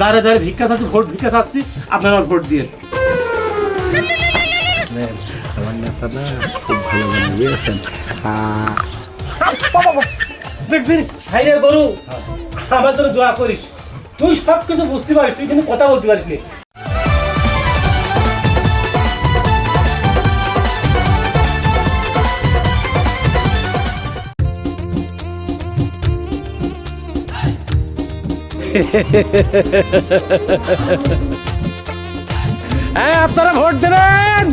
দাঁড়ে দাঁড়ে ভিক্ষা চাচ্ছি ভোট ভিক্ষা চাচ্ছি আপনারা ভোট দিয়ে আমার নেতা না খুব ভালো বুঝেছেন দেখবি ভাইয়া গরু আমার জন্য দোয়া করিস। তুই সব কিছু বুঝতে পারিস তুই কিন্তু কথা বলতে পারিস নি। হ্যাঁ আপনারা ভোট দেবেন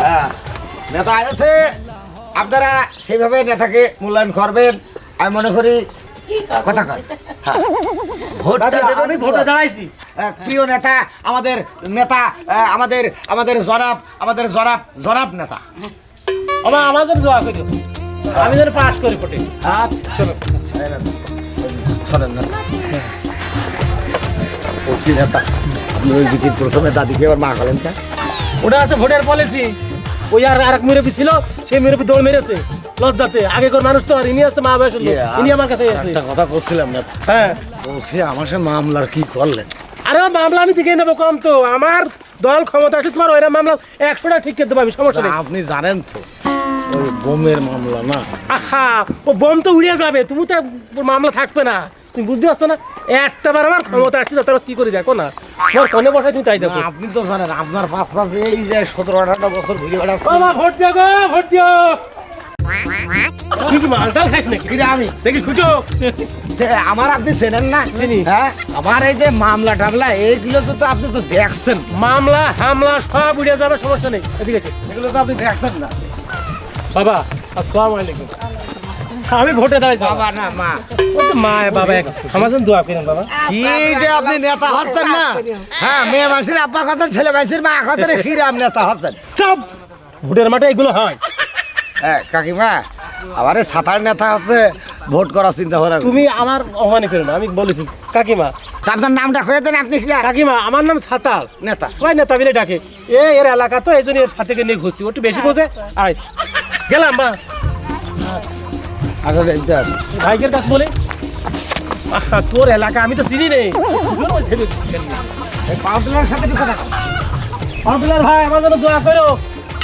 হ্যাঁ নেতা আছে আপনারা সেইভাবে নেতাকে মূল্যায়ন করবেন। আমি মনে করি কথা কয়। হ্যাঁ। ভোটটা দেবেন আমি ভোটে দাঁড়াইছি। প্রিয় নেতা আমাদের নেতা আমাদের আমাদের জনাব আমাদের জনাব জনাব নেতা। আমার আমার জন্য দোয়া আমি যেন পাস করি ভোটে চলো। শোনেন না। বলছি নেতা আপনি ওই দিকে প্রথমে দাদিকে এবার মা করেন ওটা আছে ভোটের পলিসি ওই আর আরেক মুরব্বী ছিল সেই মুরব্বী দৌড় মেরেছে। লজ্জাতে। আগেকার মানুষ তো আর ইনি আছে মা বয়সের লোক। ইনি আমার কাছে আছে। একটা কথা করছিলাম না। হ্যাঁ। বলছি আমার সে মামলার কি করলেন? আরে মামলা আমি দিকে নেব কম তো। আমার দল ক্ষমতা আছে তোমার ওইরা মামলা একশোটা ঠিক করতে পারবি সমস্যা নেই। আপনি জানেন তো ওই বোমের মামলা না? আহা ও বোম তো উড়িয়ে যাবে তুমি তো মামলা থাকবে না। তুমি বুঝতে পারছ না? একটা বার আমার ক্ষমতা আসছে তার কি করে দেখো না? তোমার কোনে বসায় তুমি তাই দেখো। আপনি তো জানেন আপনার পাঁচ পাঁচ এই যে সতেরো আঠারোটা বছর ঘুরে বেড়াচ্ছে। ভোট দিও গো ভোট দিও তুই কি মালটাল খাইস নাকি? আমি দেখি খুঁজো। আমার আপনি চেনেন না? চিনি। হ্যাঁ? আমার এই যে মামলা টামলা এইগুলো তো আপনি তো দেখছেন। মামলা হামলা সব উড়ে যাবে সমস্যা নেই। এদিকে। এগুলো তো আপনি দেখছেন না। বাবা আসসালামু আলাইকুম। আমি ভোটে দাঁড়াই বাবা না মা। মা বাবা এক আমার জন্য দোয়া করেন বাবা। কি যে আপনি নেতা হচ্ছেন না? হ্যাঁ মেয়ে মানুষের আব্বা খাচ্ছেন ছেলে মানুষের মা খাচ্ছেন খিরাম নেতা হচ্ছেন। চপ! ভোটের মাঠে এগুলো হয়। হ্যাঁ কাকিমা এই সাঁতার নেতা হচ্ছে ভোট করার চিন্তা ভাবনা তুমি আমার অমানি করো না আমি বলেছি। কাকিমা তা আপনার নামটা হয়ে দেন আপনি কি আর কাকিমা আমার নাম সাতাল নেতা। সবাই নেতা মিলে ডাকে। এ এর এলাকা তো এই জন্য এর সাথে নিয়ে ঘুরছি। ও একটু বেশি বোঝে? আয়। গেলাম মা। আসলে এইটা ভাইকের কাছে বলে আহা, তোর এলাকা আমি তো চিনি নেই। পাউডারের সাথে একটু কথা কও। কম্পিউটার ভাই আমার জন্য দোয়া করো।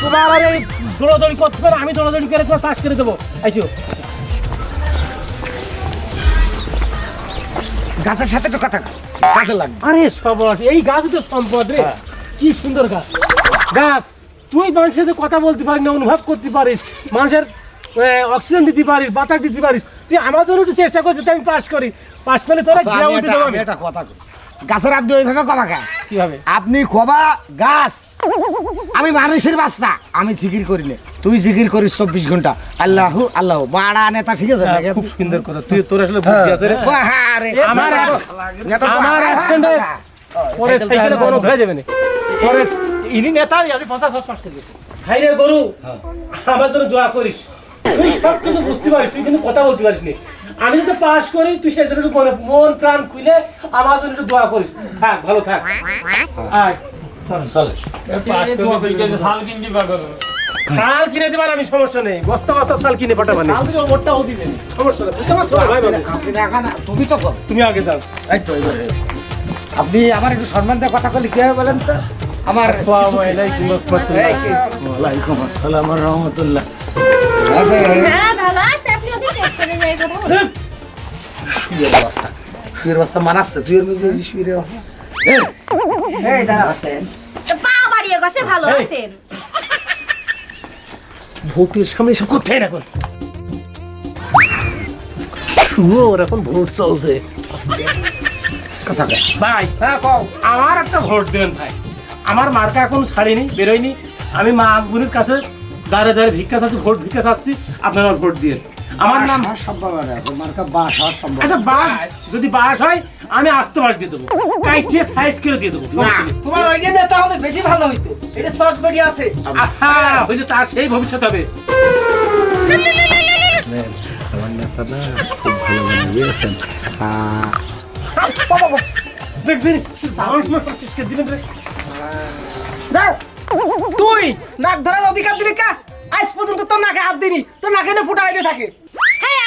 তোমার আর এই দৌড়াদৌড়ি করতে পারো আমি দৌড়াদৌড়ি করে তোমার চাষ করে দেবো। আইসো। গাছের সাথে একটু কথা। কাজে লাগবে। আরে সব এই গাছ তো সম্পদ রে। কি সুন্দর গাছ। গাছ তুই মানুষের সাথে কথা বলতে পারিস না অনুভব করতে পারিস। মানুষের অক্সিজেন দিতে পারিস বাতাস দিতে পারিস। তুই আমার জন্য একটু চেষ্টা করছিস আমি পাস করি। পাস পেলে তোরা গ্রাউন্ডে দেবো আমি কথা গাছের আপনি ওইভাবে খায় কীভাবে? আপনি কবা গাছ আমি মানুষের বাচ্চা আমি জিকির করি না। তুই জিকির করিস চব্বিশ ঘণ্টা। আল্লাহ আল্লাহ। বাড়া নেতা শিখেছেন নাকি হ্যাঁ, খুব সুন্দর কথা তুই তোর আসলে বুদ্ধি আছে রে। আমার আমার অ্যাক্সিডেন্টে পরে সাইকেলে বড় ধরে যাবে না। পরে ইনি নেতা আমি পাস পাস করব ভাই রে গরু আমার জন্য দোয়া করিস। তুই সব কিছু বুঝতে পারিস তুই কিন্তু কথা বলতে পারিস নি। আমি যদি পাস করি তুই সেই জন্য একটু মন প্রাণ খুলে আমার জন্য একটু দোয়া করিস। থাক ভালো থাক। আয়। শাল কিনে দিবার আমি সমস্যা নেই। বস্তা বস্তা শাল কিনে পাঠাবানি সমস্যা তুমি তো তুমি আগে যাও। এই তো আপনি আমার একটু সম্মান দিয়ে কথা বলি কি হবে বলেন তো? আমার। ওয়ালাইকুম আসসালাম রহমতুল্লাহ। হ্যাঁ। শুয়ের শুয়ের মানাচ্ছে। এর মধ্যে যে শুয়ের পা বাড়িয়ে গেছে ভালো আছেন। ভোটের সামনে এসব কোথায় এখন। শুয়োর এখন ভোট চলছে। কথা ভাই হ্যাঁ কও। আমার একটা ভোট দেবেন ভাই। আমার মার্কা এখন ছাড়িনি বেরোয়নি। আমি মা বোনের কাছে দাঁড়ে দাঁড়ে ভিক্ষা চাচ্ছি ভোট ভিক্ষা চাচ্ছি আপনারা ভোট দিয়ে আমার নাম সম্ভাবনা আছে মার্কা বাস হওয়ার সম্ভাবনা আচ্ছা বাস যদি বাস হয় আমি আস্তে বাস দিয়ে দেবো। কাইটে সাইজ করে দিয়ে দেবো। তোমার ওই নেতা হলে বেশি ভালো হইতো। এটা শর্ট বেরিয়ে আছে। আহা হইলে তার সেই ভবিষ্যৎ হবে। আমার নেতা না খুব ভালো দেখবি দারুণ সময় practice করে দিবেন রে। যাও। তুই নাক ধরার অধিকার দিলি কা? আজ পর্যন্ত তোর নাকে হাত দিনি তোর নাকে না ফুটা হইতে থাকে। হ্যাঁ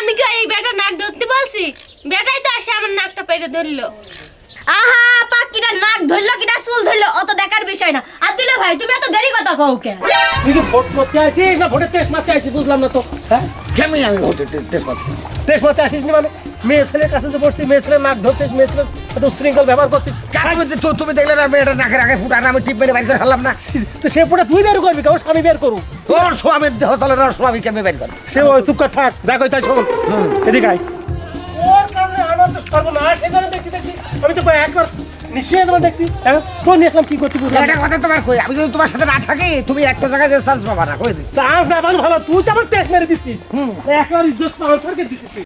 আমি কি এই বেটা নাক ধরতে বলছি। বেটাই তো আসে আমার নাকটা পেটে ধরলো। আহা পাক কিটা নাক ধরলো কিটা চুল ধরলো অত দেখার বিষয় না। আর তুই ভাই তুমি এত দেরি কথা কও কেন তুই কি ভোট করতে আসিস না ভোটের টেস্ট মারতে আসিস? বুঝলাম না তো হ্যাঁ? কেমন আমি ভোটের টেস্ট মারতে? টেস্ট মারতে আসিস নি মানে? মেয়ে ছেলের কাছে যে বসছিস মেয়ে ছেলের নাক ধরছিস মেয়ে ছেলের এত উশৃঙ্খল ব্যবহার করছিস তুমি তুমি দেখলে না আমি এটা নাকের আগে ফুটা না আমি টিপ মেরে বাইর করে ফেললাম না? তো সে পুরো তুই বের করবি কেউ স্বামী বের করুক? ওর স্বামীর দেহ চলে না স্বামী কেমন বাইর করে সে ওই চুপ করে থাক যা কই তাই শোন। এদিকে আয়। ওর কারণে আমার তো সর্বনাশ এই জন্য দেখছি দেখছি। আমি তো একবার নিশ্চয়ই তোমার দেখছি। হ্যাঁ? তোর নিয়ে কি করতে বুঝলাম একটা কথা তোমার কই আমি যদি তোমার সাথে না থাকি তুমি একটা জায়গায় যে চান্স পাবা না কই দিচ্ছি? চান্স না ভালো তুই তো আমার টেস্ট মেরে একবার ইজ্জত পাওয়ার তুই।